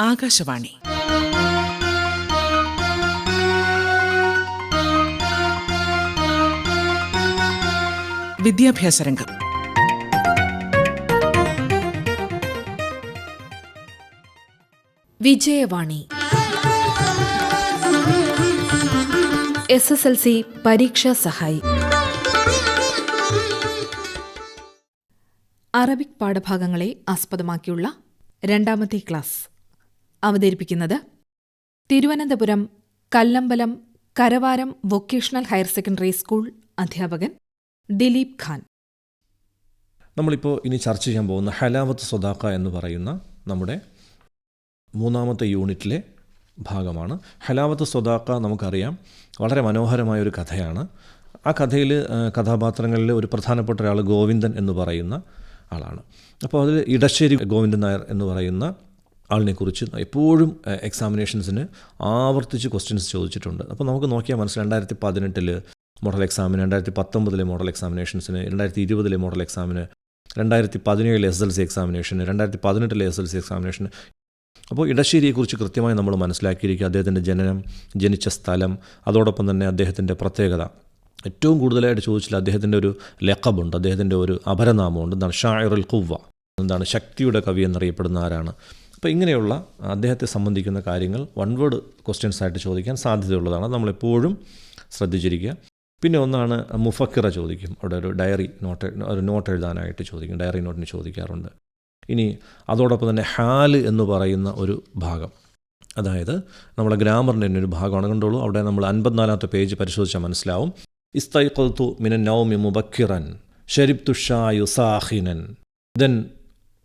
ആകാശവാണി. വിദ്യാഭ്യാസ രംഗം. Vijayavani. S S L C പരീക്ഷാ സഹായി. അറബിക് പാഠഭാഗങ്ങളെ ആസ്പദമാക്കിയുള്ള രണ്ടാമത്തെ ക്ലാസ്. അവതരിപ്പിക്കുന്നത് Thiruvananthapuram Kallambalam Karavaram vocational higher secondary school അധ്യാപകൻ ദിലീപ് ഖാൻ. നമ്മളിപ്പോൾ ഇനി ചർച്ച ചെയ്യാൻ പോകുന്ന ഹലാവത്ത് സ്വദാക്ക എന്ന് പറയുന്ന നമ്മുടെ മൂന്നാമത്തെ യൂണിറ്റിലെ ഭാഗമാണ്. ഹലാവത്ത് സ്വദാക്ക നമുക്കറിയാം വളരെ മനോഹരമായ ഒരു കഥയാണ്. ആ കഥയിൽ കഥാപാത്രങ്ങളിൽ ഒരു പ്രധാനപ്പെട്ട ഒരാൾ ഗോവിന്ദൻ എന്ന് പറയുന്ന ആളാണ്. അപ്പോൾ അതിൽ ഇടശ്ശേരി ഗോവിന്ദൻ നായർ എന്ന് പറയുന്ന ആളിനെക്കുറിച്ച് എപ്പോഴും എക്സാമിനേഷൻസിന് ആവർത്തിച്ച് ക്വസ്റ്റ്യൻസ് ചോദിച്ചിട്ടുണ്ട്. അപ്പോൾ നമുക്ക് നോക്കിയാൽ മനസ്സിൽ രണ്ടായിരത്തി പതിനെട്ടിൽ മോഡൽ എക്സാമിന് രണ്ടായിരത്തി പത്തൊമ്പതിലെ മോഡൽ എക്സാമിനേഷൻസിന് രണ്ടായിരത്തി ഇരുപതിലെ മോഡൽ എക്സാമിന് രണ്ടായിരത്തി പതിനേഴിലെ എസ് എൽ സി എക്സാമിനേഷന് രണ്ടായിരത്തി പതിനെട്ടിലെ എസ് എൽ സി എക്സാമിനേഷന് അപ്പോൾ ഇടശ്ശേരിയെക്കുറിച്ച് കൃത്യമായി നമ്മൾ മനസ്സിലാക്കിയിരിക്കുക. അദ്ദേഹത്തിന്റെ ജനനം ജനിച്ച സ്ഥലം അതോടൊപ്പം തന്നെ അദ്ദേഹത്തിന്റെ പ്രത്യേകത. ഏറ്റവും കൂടുതലായിട്ട് ചോദിച്ചില്ല അദ്ദേഹത്തിന്റെ ഒരു ലക്കബുണ്ട് അദ്ദേഹത്തിന്റെ ഒരു അപരനാമമുണ്ട്. എന്താണ്? ഷായറുൽ കുവ്വ എന്താണ്? ശക്തിയുടെ കവി എന്നറിയപ്പെടുന്ന ആരാണ്? അപ്പോൾ ഇങ്ങനെയുള്ള അദ്ദേഹത്തെ സംബന്ധിക്കുന്ന കാര്യങ്ങൾ വൺ വേർഡ് ക്വസ്റ്റ്യൻസ് ആയിട്ട് ചോദിക്കാൻ സാധ്യതയുള്ളതാണ്. നമ്മളെപ്പോഴും ശ്രദ്ധിച്ചിരിക്കുക. പിന്നെ ഒന്നാണ് മുഫക്കിറ ചോദിക്കും. അവിടെ ഒരു ഡയറി നോട്ട് ഒരു നോട്ട് എഴുതാനായിട്ട് ചോദിക്കും. ഡയറി നോട്ടിന് ചോദിക്കാറുണ്ട്. ഇനി അതോടൊപ്പം തന്നെ ഹാൽ എന്ന് പറയുന്ന ഒരു ഭാഗം. അതായത് നമ്മളെ ഗ്രാമറിന്റെ തന്നെ ഒരു ഭാഗമാണ്. കണ്ടോളൂ അവിടെ നമ്മൾ അൻപത്തിനാലാമത്തെ പേജ് പരിശോധിച്ചാൽ മനസ്സിലാവും. ഇസ്തൈ കൊൽത്തു മിനൻ നൗമി മുബക്കിറൻ ഷരിബ്തു തുഷായു സാഹിനൻ. ദെൻ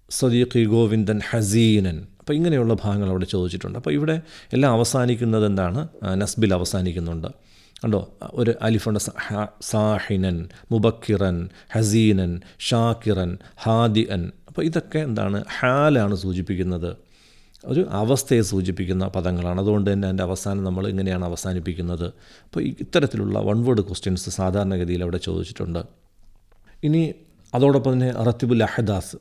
സദീഖി ഗോവിന്ദൻ ഹസീനൻ. അപ്പോൾ ഇങ്ങനെയുള്ള ഭാഗങ്ങൾ അവിടെ ചോദിച്ചിട്ടുണ്ട്. അപ്പോൾ ഇവിടെ എല്ലാം അവസാനിക്കുന്നത് എന്താണ്? നസ്ബിൽ അവസാനിക്കുന്നുണ്ട്. കണ്ടോ? ഒരു അലിഫുണ്ട്. സാഹിനൻ മുബക്കിറൻ ഹസീനൻ ഷാക്കിറൻ ഹാദിഅൻ. അപ്പോൾ ഇതൊക്കെ എന്താണ്? ഹാലാണ് സൂചിപ്പിക്കുന്നത്. ഒരു അവസ്ഥയെ സൂചിപ്പിക്കുന്ന പദങ്ങളാണ്. അതുകൊണ്ട് തന്നെ അതിന്റെ അവസാനം നമ്മൾ ഇങ്ങനെയാണ് അവസാനിപ്പിക്കുന്നത്. അപ്പോൾ ഇത്തരത്തിലുള്ള വൺ വേർഡ് ക്വസ്റ്റ്യൻസ് സാധാരണഗതിയിൽ അവിടെ ചോദിച്ചിട്ടുണ്ട്. ഇനി അതോടൊപ്പം തന്നെ റത്തിബുൽ അഹദാസ്.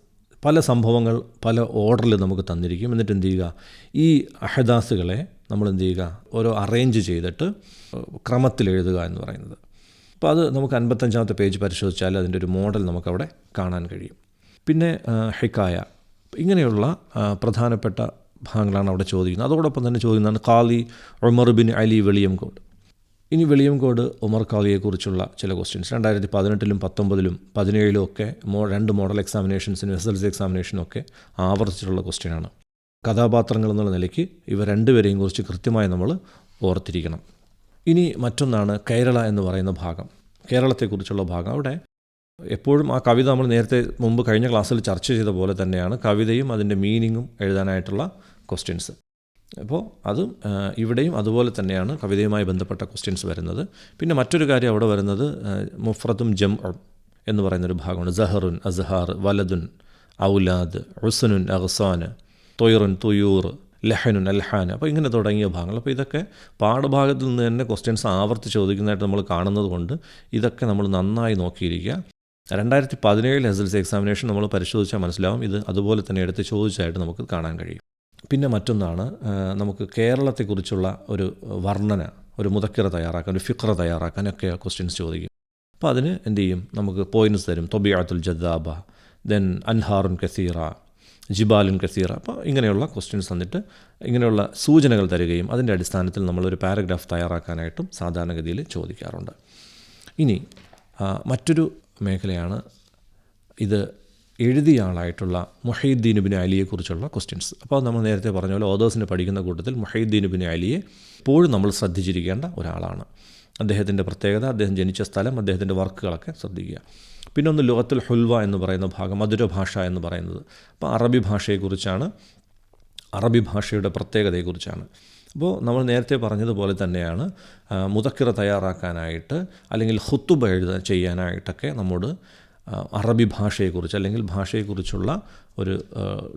പല സംഭവങ്ങൾ പല ഓർഡറിൽ നമുക്ക് തന്നിരിക്കും. എന്നിട്ട് എന്ത് ചെയ്യുക? ഈ അഹദാസുകളെ നമ്മൾ എന്ത് ചെയ്യുക? ഓരോ അറേഞ്ച് ചെയ്തിട്ട് ക്രമത്തിൽ എഴുതുക എന്ന് പറയുന്നത്. അപ്പോൾ അത് നമുക്ക് അൻപത്തഞ്ചാമത്തെ പേജ് പരിശോധിച്ചാൽ അതിന്റെ ഒരു മോഡൽ നമുക്കവിടെ കാണാൻ കഴിയും. പിന്നെ ഹിക്കായ. ഇങ്ങനെയുള്ള പ്രധാനപ്പെട്ട ഭാഗങ്ങളാണ് അവിടെ ചോദിക്കുന്നത്. അതോടൊപ്പം തന്നെ ചോദിക്കുന്നതാണ് കാലി ഉമർ ബിൻ അലി വെളിയം വെളിയംകോട്. ഇനി വെളിയംകോട് ഉമർ കാളിയെക്കുറിച്ചുള്ള ചില ക്വസ്റ്റ്യൻസ് രണ്ടായിരത്തി പതിനെട്ടിലും പത്തൊമ്പതിലും പതിനേഴിലും ഒക്കെ മോ രണ്ട് മോഡൽ എക്സാമിനേഷൻസിനും എസ് എൽ സി എക്സാമിനേഷനും ഒക്കെ ആവർത്തിച്ചിട്ടുള്ള ക്വസ്റ്റ്യനാണ് കഥാപാത്രങ്ങൾ എന്നുള്ള നിലയ്ക്ക് ഇവ രണ്ടുപേരെയും കുറിച്ച് കൃത്യമായി നമ്മൾ ഓർത്തിരിക്കണം. ഇനി മറ്റൊന്നാണ് കേരള എന്ന് പറയുന്ന ഭാഗം. കേരളത്തെക്കുറിച്ചുള്ള ഭാഗം. അവിടെ എപ്പോഴും ആ കവിത നമ്മൾ നേരത്തെ മുമ്പ് കഴിഞ്ഞ ക്ലാസ്സിൽ ചർച്ച ചെയ്ത പോലെ തന്നെയാണ് കവിതയും അതിന്റെ മീനിങ്ങും എഴുതാനായിട്ടുള്ള ക്വസ്റ്റ്യൻസ് അപ്പോൾ അതും ഇവിടെയും അതുപോലെ തന്നെയാണ് കവിതയുമായി ബന്ധപ്പെട്ട ക്വസ്റ്റ്യൻസ് വരുന്നത്. പിന്നെ മറ്റൊരു കാര്യം അവിടെ വരുന്നത് മുഫ്രത്തും ജം എന്ന് പറയുന്നൊരു ഭാഗമാണ്. ജഹറുൻ അസ്ഹാർ വലദുൻ ഔലാദ് ഉസനുൻ അഹ്സാൻ തൊയറുൻ തുയൂർ ലഹനുൻ അൽഹാൻ. അപ്പോൾ ഇങ്ങനെ തുടങ്ങിയ ഭാഗങ്ങൾ. അപ്പോൾ ഇതൊക്കെ പാഠഭാഗത്തിൽ നിന്ന് തന്നെ ക്വസ്റ്റ്യൻസ് ആവർത്തി ചോദിക്കുന്നതായിട്ട് നമ്മൾ കാണുന്നത് കൊണ്ട് ഇതൊക്കെ നമ്മൾ നന്നായി നോക്കിയിരിക്കുക. രണ്ടായിരത്തി പതിനേഴിൽ എസ് എൽ സി എക്സാമിനേഷൻ നമ്മൾ പരിശോധിച്ചാൽ മനസ്സിലാവും. ഇത് അതുപോലെ തന്നെ എടുത്ത് ചോദിച്ചായിട്ട് നമുക്ക് കാണാൻ കഴിയും. പിന്നെ മറ്റൊന്നാണ് നമുക്ക് കേരളത്തെക്കുറിച്ചുള്ള ഒരു വർണന ഒരു മുതക്കിറ തയ്യാറാക്കാൻ ഒരു ഫിക്ര തയ്യാറാക്കാനൊക്കെ ക്വസ്റ്റ്യൻസ് ചോദിക്കും. അപ്പോൾ അതിന് എന്ത് ചെയ്യും? നമുക്ക് പോയിന്റ്സ് തരും. തൊബിയാത്തുൽ ജദ്ദാബ ദെൻ അൻഹാറുൻ കസീറ ജിബാലുൻ കസീറ. അപ്പോൾ ഇങ്ങനെയുള്ള ക്വസ്റ്റ്യൻസ് തന്നിട്ട് ഇങ്ങനെയുള്ള സൂചനകൾ തരികയും അതിന്റെ അടിസ്ഥാനത്തിൽ നമ്മളൊരു പാരഗ്രാഫ് തയ്യാറാക്കാനായിട്ടും സാധാരണഗതിയിൽ ചോദിക്കാറുണ്ട്. ഇനി മറ്റൊരു മേഖലയാണ് ഇത് എഴുതിയ ആളായിട്ടുള്ള മൊഹീദ്ദീൻ ബിൻ അലിയെക്കുറിച്ചുള്ള ക്വസ്റ്റ്യൻസ് അപ്പോൾ നമ്മൾ നേരത്തെ പറഞ്ഞ പോലെ ഓതേഴ്സിന് പഠിക്കുന്ന കൂട്ടത്തിൽ മൊഹീദ്ദീൻ ബിൻ അലിയെ എപ്പോഴും നമ്മൾ ശ്രദ്ധിച്ചിരിക്കേണ്ട ഒരാളാണ്. അദ്ദേഹത്തിന്റെ പ്രത്യേകത അദ്ദേഹം ജനിച്ച സ്ഥലം അദ്ദേഹത്തിന്റെ വർക്കുകളൊക്കെ ശ്രദ്ധിക്കുക. പിന്നെ ഒന്ന് ലോകത്തിൽ ഹുൽവ എന്ന് പറയുന്ന ഭാഗം മധുര ഭാഷ എന്ന് പറയുന്നത്. അപ്പോൾ അറബി ഭാഷയെക്കുറിച്ചാണ് അറബി ഭാഷയുടെ പ്രത്യേകതയെക്കുറിച്ചാണ്. അപ്പോൾ നമ്മൾ നേരത്തെ പറഞ്ഞതുപോലെ തന്നെയാണ് മുതക്കിറ തയ്യാറാക്കാനായിട്ട് അല്ലെങ്കിൽ ഹുത്തുബ എഴുതാൻ ചെയ്യാനായിട്ടൊക്കെ നമ്മോട് അറബി ഭാഷയെക്കുറിച്ച് അല്ലെങ്കിൽ ഭാഷയെക്കുറിച്ചുള്ള ഒരു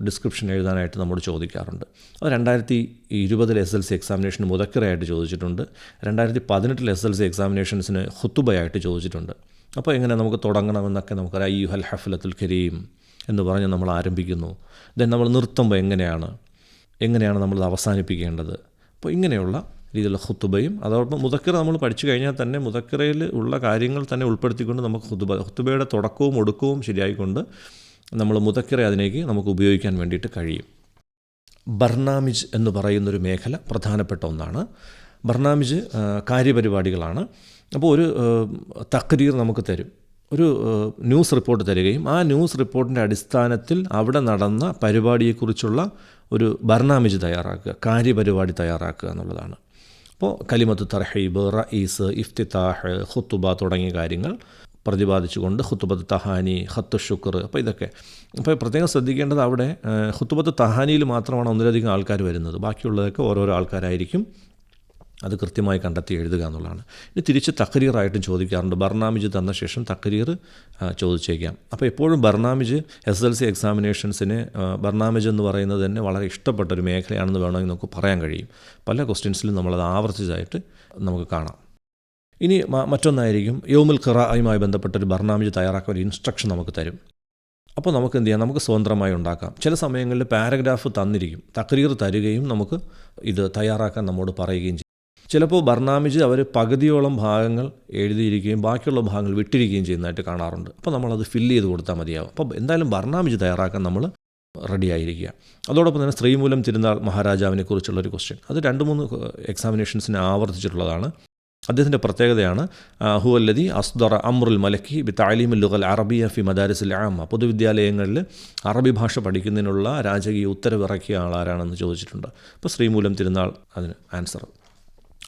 ഡിസ്ക്രിപ്ഷൻ എഴുതാനായിട്ട് നമ്മോട് ചോദിക്കാറുണ്ട്. അത് രണ്ടായിരത്തി ഇരുപതിൽ എസ് എൽ സി എക്സാമിനേഷന് മുതക്കരയായിട്ട് ചോദിച്ചിട്ടുണ്ട്. രണ്ടായിരത്തി പതിനെട്ടിൽ എസ് എൽ സി എക്സാമിനേഷൻസിന് ഹുത്തുബയായിട്ട് ചോദിച്ചിട്ടുണ്ട്. അപ്പോൾ എങ്ങനെ നമുക്ക് തുടങ്ങണമെന്നൊക്കെ നമുക്കറിയാം. ഈ ഹൽ ഹഫലത്തുൽ കരീം എന്ന് പറഞ്ഞ് നമ്മൾ ആരംഭിക്കുന്നു. ദെൻ നമ്മൾ നിർത്തുമ്പോൾ എങ്ങനെയാണ്? എങ്ങനെയാണ് നമ്മളത് അവസാനിപ്പിക്കേണ്ടത്? അപ്പോൾ ഇങ്ങനെയുള്ള രീതിയിലുള്ള ഹുത്തുബയും അതോടൊപ്പം മുതക്കിറ നമ്മൾ പഠിച്ചു കഴിഞ്ഞാൽ തന്നെ മുതക്കിറയിൽ ഉള്ള കാര്യങ്ങൾ തന്നെ ഉൾപ്പെടുത്തിക്കൊണ്ട് നമുക്ക് ഹുത്തുബ ഹുത്തുബയുടെ തുടക്കവും ഒടുക്കവും ശരിയായിക്കൊണ്ട് നമ്മൾ മുതക്കിറ അതിലേക്ക് നമുക്ക് ഉപയോഗിക്കാൻ വേണ്ടിയിട്ട് കഴിയും. ബർണാമിജ് എന്ന് പറയുന്നൊരു മേഖല പ്രധാനപ്പെട്ട ഒന്നാണ്. ബർണാമിജ് കാര്യപരിപാടികളാണ്. അപ്പോൾ ഒരു തക്രീർ നമുക്ക് തരും. ഒരു ന്യൂസ് റിപ്പോർട്ട് തരികയും ആ ന്യൂസ് റിപ്പോർട്ടിന്റെ അടിസ്ഥാനത്തിൽ അവിടെ നടന്ന പരിപാടിയെക്കുറിച്ചുള്ള ഒരു ബർണാമിജ് തയ്യാറാക്കുക കാര്യപരിപാടി തയ്യാറാക്കുക എന്നുള്ളതാണ്. അപ്പോൾ കലിമത്ത് തർഹീബ് റയീസ് ഇഫ്തിതാഹ് ഖുത്തുബ തുടങ്ങിയ കാര്യങ്ങൾ പ്രതിപാദിച്ചുകൊണ്ട് ഹുത്തുബത്ത് തഹാനി ഹത്ത് ഷുക്കർ അപ്പോൾ ഇതൊക്കെ. അപ്പോൾ പ്രത്യേകം ശ്രദ്ധിക്കേണ്ടത് അവിടെ ഹുത്തുബത്ത് തഹാനിയിൽ മാത്രമാണ് ഒന്നിലധികം ആൾക്കാർ വരുന്നത്. ബാക്കിയുള്ളതൊക്കെ ഓരോരോ ആൾക്കാരായിരിക്കും. അത് കൃത്യമായി കണ്ടെത്തി എഴുതുക എന്നുള്ളതാണ്. ഇനി തിരിച്ച് തക്കരീറായിട്ടും ചോദിക്കാറുണ്ട്. ബർണാമിജ് തന്ന ശേഷം തക്കരീർ ചോദിച്ചേക്കാം. അപ്പോൾ എപ്പോഴും ബർണാമിജ് എസ് എൽ സി എക്സാമിനേഷൻസിന് ബർണാമിജ് എന്ന് പറയുന്നത് തന്നെ വളരെ ഇഷ്ടപ്പെട്ട ഒരു മേഖലയാണെന്ന് വേണമെങ്കിൽ നമുക്ക് പറയാൻ കഴിയും. പല ക്വസ്റ്റ്യൻസിലും നമ്മളത് ആവർത്തിച്ചായിട്ട് നമുക്ക് കാണാം. ഇനി മറ്റൊന്നായിരിക്കും. യോമുൽ ഖിറായുമായി ബന്ധപ്പെട്ട ഒരു ബർണാമിജ് തയ്യാറാക്കാൻ ഒരു ഇൻസ്ട്രക്ഷൻ നമുക്ക് തരും. അപ്പോൾ നമുക്ക് എന്ത് ചെയ്യാം? നമുക്ക് സ്വതന്ത്രമായി ഉണ്ടാക്കാം. ചില സമയങ്ങളിൽ പാരഗ്രാഫ് തന്നിരിക്കും. തക്രീർ തരികയും നമുക്ക് ഇത് തയ്യാറാക്കാൻ നമ്മോട് പറയുകയും ചിലപ്പോൾ ബർണാമിജ് അവർ പകുതിയോളം ഭാഗങ്ങൾ എഴുതിയിരിക്കുകയും ബാക്കിയുള്ള ഭാഗങ്ങൾ വിട്ടിരിക്കുകയും ചെയ്യുന്നതായിട്ട് കാണാറുണ്ട്. അപ്പോൾ നമ്മളത് ഫില്ല് ചെയ്ത് കൊടുത്താൽ മതിയാവും. അപ്പോൾ എന്തായാലും ബർണാമിജ് തയ്യാറാക്കാൻ നമ്മൾ റെഡി ആയിരിക്കുക. അതോടൊപ്പം തന്നെ സ്ത്രീമൂലം തിരുനാൾ മഹാരാജാവിനെ കുറിച്ചുള്ള ഒരു ക്വസ്റ്റ്യൻ അത് രണ്ട് മൂന്ന് എക്സാമിനേഷൻസിനെ ആവർത്തിച്ചിട്ടുള്ളതാണ്. അദ്ദേഹത്തിന്റെ പ്രത്യേകതയാണ് ഹുവല്ലതി അസ്ദറ അമ്രുൽ മലക്കി ബി താലിമുൽ ലുഗൽ അറബിയ ഫി മദാരിസിൽ ആമ പൊതുവിദ്യാലയങ്ങളിൽ അറബി ഭാഷ പഠിക്കുന്നതിനുള്ള രാജകീയ ഉത്തരവിറക്കിയ ആൾ ആളാരാണെന്ന് ചോദിച്ചിട്ടുണ്ട്. അപ്പോൾ ശ്രീമൂലം തിരുനാൾ അതിന് ആൻസർ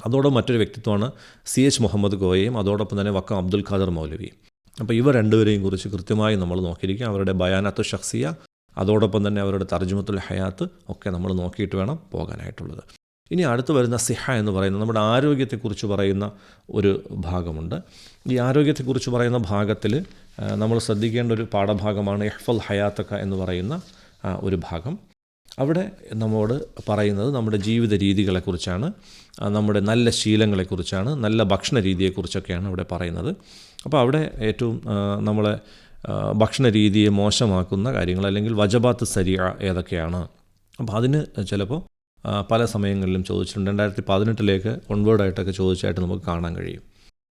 അതോടൊപ്പം മറ്റൊരു വ്യക്തിത്വമാണ് സി എച്ച് മുഹമ്മദ് ഗോയയും അതോടൊപ്പം തന്നെ വക്കം അബ്ദുൽ ഖാദർ മൗലവിയും അപ്പോൾ ഇവർ രണ്ടുപേരെയും കുറിച്ച് കൃത്യമായി നമ്മൾ നോക്കിയിരിക്കുക. അവരുടെ ബയാനത്ത് ഷഖ്സിയ അതോടൊപ്പം തന്നെ അവരുടെ തർജമത്തുൽ ഹയാത്ത് ഒക്കെ നമ്മൾ നോക്കിയിട്ട് വേണം പോകാനായിട്ടുള്ളത്. ഇനി അടുത്ത് വരുന്ന സിഹ എന്ന് പറയുന്നത് നമ്മുടെ ആരോഗ്യത്തെക്കുറിച്ച് പറയുന്ന ഒരു ഭാഗമുണ്ട്. ഈ ആരോഗ്യത്തെക്കുറിച്ച് പറയുന്ന ഭാഗത്തിൽ നമ്മൾ ശ്രദ്ധിക്കേണ്ട ഒരു പാഠഭാഗമാണ് എഹ്ഫൽ ഹയാത്തക്ക എന്ന് പറയുന്ന ഒരു ഭാഗം. അവിടെ നമ്മോട് പറയുന്നത് നമ്മുടെ ജീവിത രീതികളെക്കുറിച്ചാണ് നമ്മുടെ നല്ല ശീലങ്ങളെക്കുറിച്ചാണ് നല്ല ഭക്ഷണ രീതിയെക്കുറിച്ചൊക്കെയാണ് അവിടെ പറയുന്നത്. അപ്പോൾ അവിടെ ഏറ്റവും നമ്മളെ ഭക്ഷണ രീതിയെ മോശമാക്കുന്ന കാര്യങ്ങൾ അല്ലെങ്കിൽ വജബാത്ത് സരിയ ഏതൊക്കെയാണ്? അപ്പോൾ അതിന് ചിലപ്പോൾ പല സമയങ്ങളിലും ചോദിച്ചിട്ടുണ്ട്. രണ്ടായിരത്തി പതിനെട്ടിലേക്ക് ഒൺവേർഡായിട്ടൊക്കെ ചോദിച്ചായിട്ട് നമുക്ക് കാണാൻ കഴിയും.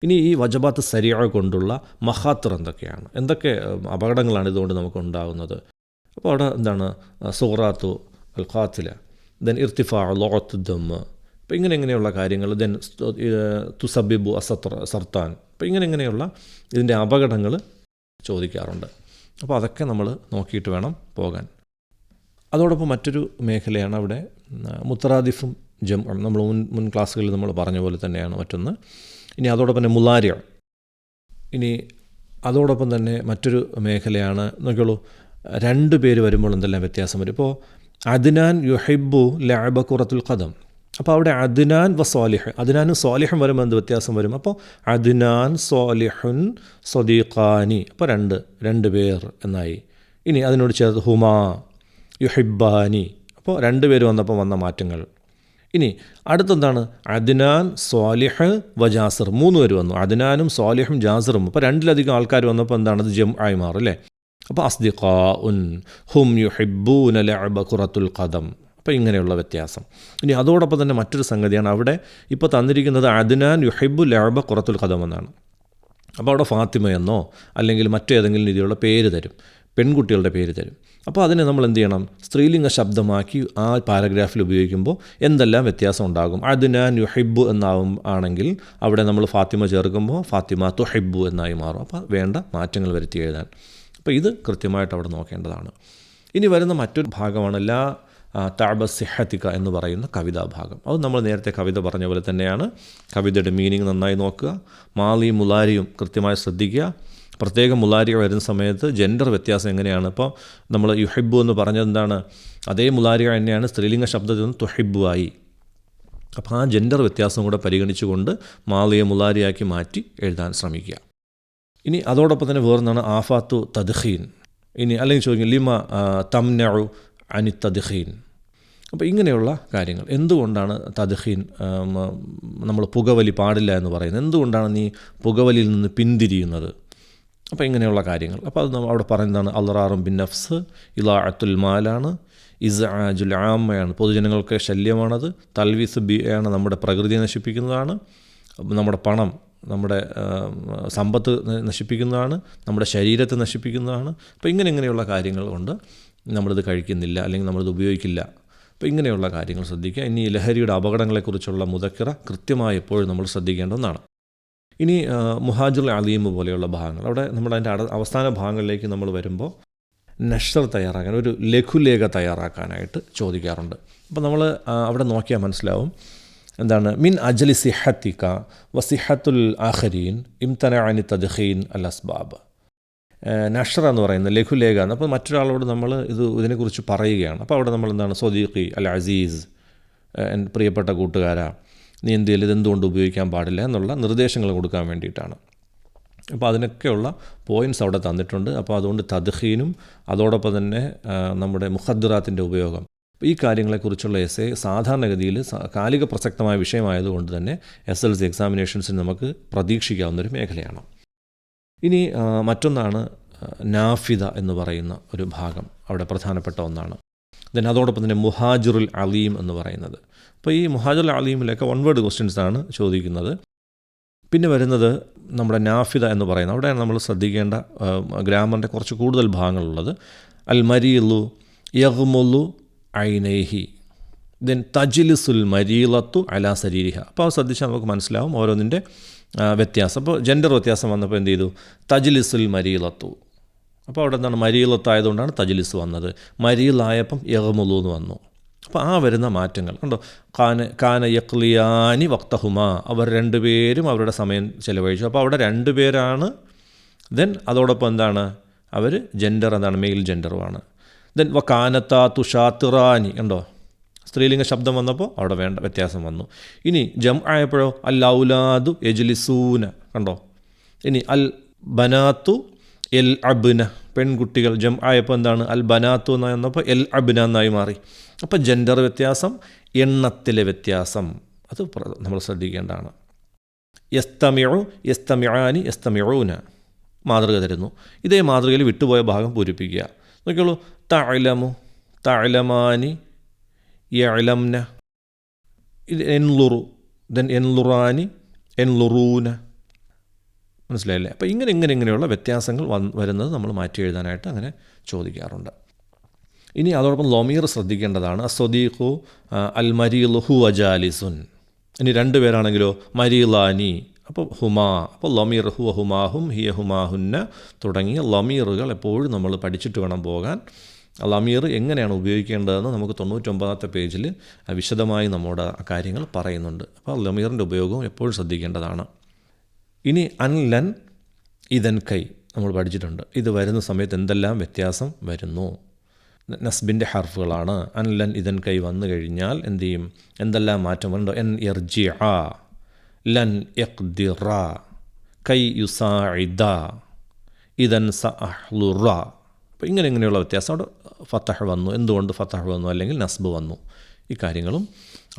ഇനി ഈ വജബാത്ത് സരിയ കൊണ്ടുള്ള മഹാത്തർ എന്തൊക്കെയാണ്? എന്തൊക്കെ അപകടങ്ങളാണ് ഇതുകൊണ്ട് നമുക്ക് ഉണ്ടാകുന്നത് അപ്പോൾ അവിടെ എന്താണ്? സോറാത്തു അൽ ഖാത്തില ദെൻ ഇർത്തിഫാ ലോത്ത് ദമ്മ് അപ്പോൾ ഇങ്ങനെ ഇങ്ങനെയുള്ള കാര്യങ്ങൾ ദെൻ തുസബിബു അസത്ര സർത്താൻ. അപ്പോൾ ഇങ്ങനെ ഇങ്ങനെയുള്ള ഇതിന്റെ അപകടങ്ങൾ ചോദിക്കാറുണ്ട്. അപ്പോൾ അതൊക്കെ നമ്മൾ നോക്കിയിട്ട് വേണം പോകാൻ. അതോടൊപ്പം മറ്റൊരു മേഖലയാണ് അവിടെ മുത്തറാദിഫും ജം നമ്മൾ മുൻ മുൻ ക്ലാസ്സുകളിൽ നമ്മൾ പറഞ്ഞ പോലെ തന്നെയാണ് മറ്റൊന്ന്. ഇനി അതോടൊപ്പം തന്നെ മുലാരിയ. ഇനി അതോടൊപ്പം തന്നെ മറ്റൊരു മേഖലയാണ് നോക്കിയോളൂ രണ്ട് പേര് വരുമ്പോൾ എന്തെല്ലാം വ്യത്യാസം വരും? ഇപ്പോൾ അദ്നാൻ യുഹൈബു ലാബ കുറത്തുൽ ഖദം. അപ്പോൾ അവിടെ അദ്നാൻ വ സോലിഹ് അദ്നാനും സോലിഹും വരുമ്പോൾ എന്ത് വ്യത്യാസം വരും? അപ്പോൾ അദ്നാൻ സോലിഹുൻ സദീഖാനി അപ്പോൾ രണ്ട് രണ്ട് പേർ എന്നായി. ഇനി അതിനോട് ചേർത്ത് ഹുമാ യുഹിബാനി അപ്പോൾ രണ്ട് പേര് വന്നപ്പോൾ വന്ന മാറ്റങ്ങൾ. ഇനി അടുത്തെന്താണ്? അദ്നാൻ സോലിഹ് വ ജാസിർ. മൂന്ന് പേര് വന്നു. അദ്നാനും സോലിഹും ജാസിറും. അപ്പോൾ രണ്ടിലധികം ആൾക്കാർ വന്നപ്പോൾ എന്താണ്? അത് ജം ആയി മാറും അല്ലേ? അപ്പോൾ അസ്ദിഖാ ഉൻ ഹും യുഹിബൂന ലഅബ ഖുറത്തുൽ കദം അപ്പോൾ ഇങ്ങനെയുള്ള വ്യത്യാസം. ഇനി അതോടൊപ്പം തന്നെ മറ്റൊരു സംഗതിയാണ് അവിടെ ഇപ്പോൾ തന്നിരിക്കുന്നത് അദ്നാൻ യുഹിബു ലഅബ ഖുറത്തുൽ കദം എന്നാണ്. അപ്പോൾ അവിടെ ഫാത്തിമ എന്നോ അല്ലെങ്കിൽ മറ്റേതെങ്കിലും രീതിയിലുള്ള പേര് തരും. പെൺകുട്ടികളുടെ പേര് തരും. അപ്പോൾ അതിനെ നമ്മൾ എന്ത് ചെയ്യണം? സ്ത്രീലിംഗ ശബ്ദമാക്കി ആ പാരഗ്രാഫിൽ ഉപയോഗിക്കുമ്പോൾ എന്തെല്ലാം വ്യത്യാസം ഉണ്ടാകും? അദ്നാൻ യുഹിബു എന്നാവും ആണെങ്കിൽ അവിടെ നമ്മൾ ഫാത്തിമ ചേർക്കുമ്പോൾ ഫാത്തിമ തുഹിബു എന്നായി മാറും. അപ്പോൾ വേണ്ട മാറ്റങ്ങൾ വരുത്തി എഴുതാൻ. അപ്പോൾ ഇത് കൃത്യമായിട്ട് അവിടെ നോക്കേണ്ടതാണ്. ഇനി വരുന്ന മറ്റൊരു ഭാഗമാണ് ലാ താബ സിഹത്തിക എന്ന് പറയുന്ന കവിതാ ഭാഗം. അത് നമ്മൾ നേരത്തെ കവിത പറഞ്ഞ പോലെ തന്നെയാണ്. കവിതയുടെ മീനിങ് നന്നായി നോക്കുക. മാലിയും മുലാരിയും കൃത്യമായി ശ്രദ്ധിക്കുക. പ്രത്യേകം മുലാരി വരുന്ന സമയത്ത് ജെൻഡർ വ്യത്യാസം എങ്ങനെയാണ്? ഇപ്പോൾ നമ്മൾ യുഹിബു എന്ന് പറഞ്ഞത് എന്താണ്? അതേ മുലാരിക തന്നെയാണ് സ്ത്രീലിംഗ ശബ്ദത്തിൽ നിന്ന് തുഹിബു ആയി അപ്പോൾ ആ ജെൻഡർ വ്യത്യാസം കൂടെ പരിഗണിച്ചുകൊണ്ട് മാലിയെ മുലാരിയാക്കി മാറ്റി എഴുതാൻ ശ്രമിക്കുക. ഇനി അതോടൊപ്പം തന്നെ വേറൊന്നാണ് ആഫാത്തു തദ്ഹീൻ ഇനി അല്ലെങ്കിൽ ചോദിക്കും ലിമ തംനു അനി തദ്ഹീൻ അപ്പോൾ ഇങ്ങനെയുള്ള കാര്യങ്ങൾ. എന്തുകൊണ്ടാണ് തദ്ഹീൻ നമ്മൾ പുകവലി പാടില്ല എന്ന് പറയുന്നത്? എന്തുകൊണ്ടാണ് നീ പുകവലിയിൽ നിന്ന് പിന്തിരിയുന്നത്? അപ്പോൾ ഇങ്ങനെയുള്ള കാര്യങ്ങൾ. അപ്പോൾ അത് അവിടെ പറയുന്നതാണ് അൽറാറും ബിൻ നഫ്സ് ഇലാഅത്തുൽ മാലാണ് ഇസ് ആജുൽ ആമയാണ്. പൊതുജനങ്ങൾക്ക് ശല്യമാണത് തൽവിസ് ബി ആണ് നമ്മുടെ പ്രകൃതിയെ നശിപ്പിക്കുന്നതാണ് നമ്മുടെ പണം നമ്മുടെ സമ്പത്ത് നശിപ്പിക്കുന്നതാണ് നമ്മുടെ ശരീരത്തെ നശിപ്പിക്കുന്നതാണ്. അപ്പോൾ ഇങ്ങനെ ഇങ്ങനെയുള്ള കാര്യങ്ങൾ കൊണ്ട് നമ്മളിത് കഴിക്കുന്നില്ല അല്ലെങ്കിൽ നമ്മളിത് ഉപയോഗിക്കില്ല. അപ്പോൾ ഇങ്ങനെയുള്ള കാര്യങ്ങൾ ശ്രദ്ധിക്കുക. ഇനി ലഹരിയുടെ അപകടങ്ങളെക്കുറിച്ചുള്ള മുതക്കിറ കൃത്യമായി എപ്പോഴും നമ്മൾ ശ്രദ്ധിക്കേണ്ട ഒന്നാണ് ഇനി മുഹാജുൽ അലീം പോലെയുള്ള ഭാഗങ്ങൾ. അവിടെ നമ്മൾ അതിന്റെ അവസാന ഭാഗങ്ങളിലേക്ക് നമ്മൾ വരുമ്പോൾ നഷർ തയ്യാറാക്കാൻ ഒരു ലഘുലേഖ തയ്യാറാക്കാനായിട്ട് ചോദിക്കാറുണ്ട്. അപ്പോൾ നമ്മൾ അവിടെ നോക്കിയാൽ മനസ്സിലാവും. എന്താണ്? മിൻ അജലി സിഹത്തിക്ക വസിഹത്തുൽ ആഖരീൻ ഇംതന അനി തദ്ഹീൻ അൽ അസ്ബാബ്. നഷർ എന്ന് പറയുന്ന ലഘുലേഖ എന്ന് അപ്പോൾ മറ്റൊരാളോട് നമ്മൾ ഇത് ഇതിനെക്കുറിച്ച് പറയുകയാണ്. അപ്പോൾ അവിടെ നമ്മൾ എന്താണ് സ്വദീഖി അൽ അസീസ് എന്റെ പ്രിയപ്പെട്ട കൂട്ടുകാരാ നീ എന്ത് ചെയ്യൽ? ഇതെന്തുകൊണ്ട് ഉപയോഗിക്കാൻ പാടില്ല? എന്നുള്ള നിർദ്ദേശങ്ങൾ കൊടുക്കാൻ വേണ്ടിയിട്ടാണ്. അപ്പോൾ അതിനൊക്കെയുള്ള പോയിന്റ്സ് അവിടെ തന്നിട്ടുണ്ട്. അപ്പോൾ അതുകൊണ്ട് തദ്ഹീനും അതോടൊപ്പം തന്നെ നമ്മുടെ മുഖദ്റാത്തിന്റെ ഉപയോഗം ഈ കാര്യങ്ങളെക്കുറിച്ചുള്ള എസ് എ സാധാരണഗതിയിൽ കാലിക പ്രസക്തമായ വിഷയമായതുകൊണ്ട് തന്നെ എസ് എൽ സി എക്സാമിനേഷൻസിന് നമുക്ക് പ്രതീക്ഷിക്കാവുന്നൊരു മേഖലയാണ്. ഇനി മറ്റൊന്നാണ് നാഫിദ എന്ന് പറയുന്ന ഒരു ഭാഗം അവിടെ പ്രധാനപ്പെട്ട ഒന്നാണ്. ദെൻ അതോടൊപ്പം തന്നെ മുഹാജുറുൽ അലീം എന്ന് പറയുന്നത്. അപ്പോൾ ഈ മുഹാജുൽ അലീമിലൊക്കെ വൺ വേർഡ് ക്വസ്റ്റ്യൻസ് ആണ് ചോദിക്കുന്നത്. പിന്നെ വരുന്നത് നമ്മുടെ നാഫിദ എന്ന് പറയുന്നത് അവിടെയാണ് നമ്മൾ ശ്രദ്ധിക്കേണ്ട ഗ്രാമറിന്റെ കുറച്ച് കൂടുതൽ ഭാഗങ്ങളുള്ളത്. അൽ മരീലു യഹ്മുലു ഐനൈഹി. ദെൻ തജിലിസുൽ മരീലത്തു അലാ സരീരിഹ. അപ്പോൾ അത് ശ്രദ്ധിച്ചാൽ നമുക്ക് മനസ്സിലാവും ഓരോന്നിന്റെ വ്യത്യാസം. അപ്പോൾ ജെൻഡർ വ്യത്യാസം വന്നപ്പോൾ എന്ത് ചെയ്തു? തജിലിസുൽ മരീലത്തു. അപ്പോൾ അവിടെ എന്താണ്? മരീലത്തായതുകൊണ്ടാണ് തജിലിസ് വന്നത്. മരീലായപ്പം യഹമുലു എന്ന് വന്നു. അപ്പോൾ ആ വരുന്ന മാറ്റങ്ങൾ കണ്ടോ? കാന കാന യക്ലിയാനി വക്തഹുമ. അവർ രണ്ടുപേരും അവരുടെ സമയം ചിലവഴിച്ചു. അപ്പോൾ അവിടെ രണ്ടുപേരാണ് ദെൻ അതോടൊപ്പം എന്താണ്? അവർ ജെൻഡർ എന്താണ്? മെയിൽ ജെൻഡറുമാണ് ദെൻ വ കാനത്ത തുഷാത്തിറാനി. കണ്ടോ? സ്ത്രീലിംഗ ശബ്ദം വന്നപ്പോൾ അവിടെ വേണ്ട വ്യത്യാസം വന്നു. ഇനി ജം ആയപ്പോഴോ അൽ ഔലാദു എജ്ലിസൂന കണ്ടോ? ഇനി അൽ ബനാത്തു എൽ അബ്ന. പെൺകുട്ടികൾ ജം ആയപ്പോൾ എന്താണ്? അൽ ബനാത്തു എന്ന് വന്നപ്പോൾ എൽ അബ്ന എന്നായി മാറി. അപ്പോൾ ജെൻഡർ വ്യത്യാസം എണ്ണത്തിലെ വ്യത്യാസം. അത് നമ്മൾ ശ്രദ്ധിക്കേണ്ടതാണ്. യസ്തമിഴു യസ്തമിഴാനി യസ്തമിഴൂന മാതൃക തരുന്നു. ഇതേ മാതൃകയിൽ വിട്ടുപോയ ഭാഗം പൂരിപ്പിക്കുക. നോക്കിയോളൂ തഅലമു തഅലമാനി യഅലംന. ഇത് എൻലുറു ദെൻ എൻലുറാനി എൻലുറൂന. മനസ്സിലായില്ലേ? അപ്പോൾ ഇങ്ങനെ ഇങ്ങനെ ഇങ്ങനെയുള്ള വ്യത്യാസങ്ങൾ വന്ന് വരുന്നത് നമ്മൾ മാറ്റി എഴുതാനായിട്ട് അങ്ങനെ ചോദിക്കാറുണ്ട്. ഇനി അതോടൊപ്പം ലൊമീർ ശ്രദ്ധിക്കേണ്ടതാണ്. അസ്വദീഖു അൽ മരീൽ ഹു അജാലിസുൻ ഇനി രണ്ട് പേരാണെങ്കിലോ? മരീലാനി അപ്പോൾ ഹുമാ അപ്പോൾ ലമീർ ഹുവ ഹുമാഹും ഹിയ ഹുമാഹുന്ന തുടങ്ങിയ ലമീറുകൾ എപ്പോഴും നമ്മൾ പഠിച്ചിട്ട് വേണം പോകാൻ. ലമീർ എങ്ങനെയാണ് ഉപയോഗിക്കേണ്ടതെന്ന് നമുക്ക് തൊണ്ണൂറ്റൊമ്പതാമത്തെ പേജിൽ വിശദമായി നമ്മുടെ കാര്യങ്ങൾ പറയുന്നുണ്ട്. അപ്പോൾ ലമീറിന്റെ ഉപയോഗവും എപ്പോഴും ശ്രദ്ധിക്കേണ്ടതാണ്. ഇനി അൻലൻ ഇതൻ കൈ നമ്മൾ പഠിച്ചിട്ടുണ്ട്. ഇത് വരുന്ന സമയത്ത് എന്തെല്ലാം വ്യത്യാസം വരുന്നു? നസ്ബിന്റെ ഹർഫുകളാണ്. അൻലൻ ഇതൻ കൈ വന്നു കഴിഞ്ഞാൽ എന്ത് ചെയ്യും? എന്തെല്ലാം മാറ്റം വരുന്നുണ്ടോ? എൻ എർജി ആ. ലൻ യഖ്ദിറ കൈ യുസാഇദ. ഇതൻ സഅഹ്ലുറ അഹ്ലുറ അപ്പോൾ ഇങ്ങനെ ഇങ്ങനെയുള്ള വ്യത്യാസം അവിടെ ഫത്തഹ് വന്നു. എന്തുകൊണ്ട് ഫത്തഹ് വന്നു? അല്ലെങ്കിൽ നസ്ബ് വന്നു. ഈ കാര്യങ്ങളും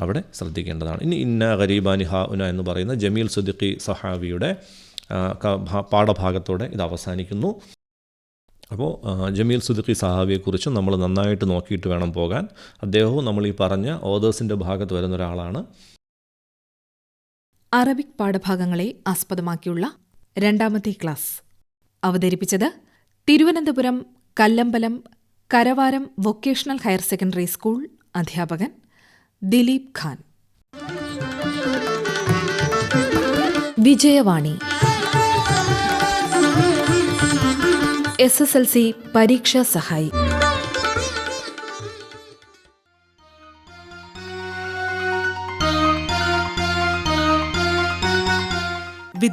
അവിടെ ശ്രദ്ധിക്കേണ്ടതാണ്. ഇനി ഇന്ന ഗരീബാനി ഉന എന്ന് പറയുന്ന ജമീൽ സുദിഖി സഹാബിയുടെ പാഠഭാഗത്തോടെ ഇത് അവസാനിക്കുന്നു. അപ്പോൾ ജമീൽ സുദിഖി സഹാബിയെക്കുറിച്ച് നമ്മൾ നന്നായിട്ട് നോക്കിയിട്ട് വേണം പോകാൻ. അദ്ദേഹവും നമ്മൾ ഈ പറഞ്ഞ ഓതേഴ്സിന്റെ ഭാഗത്ത് വരുന്ന ഒരാളാണ്. അറബിക് പാഠഭാഗങ്ങളെ ആസ്പദമാക്കിയുള്ള രണ്ടാമത്തെ ക്ലാസ്. അവതരിപ്പിച്ചത് Thiruvananthapuram Kallambalam Karavaram vocational higher secondary school അധ്യാപകൻ Dileep Khan. Vijayavani. S S L C പരീക്ഷാ സഹായി.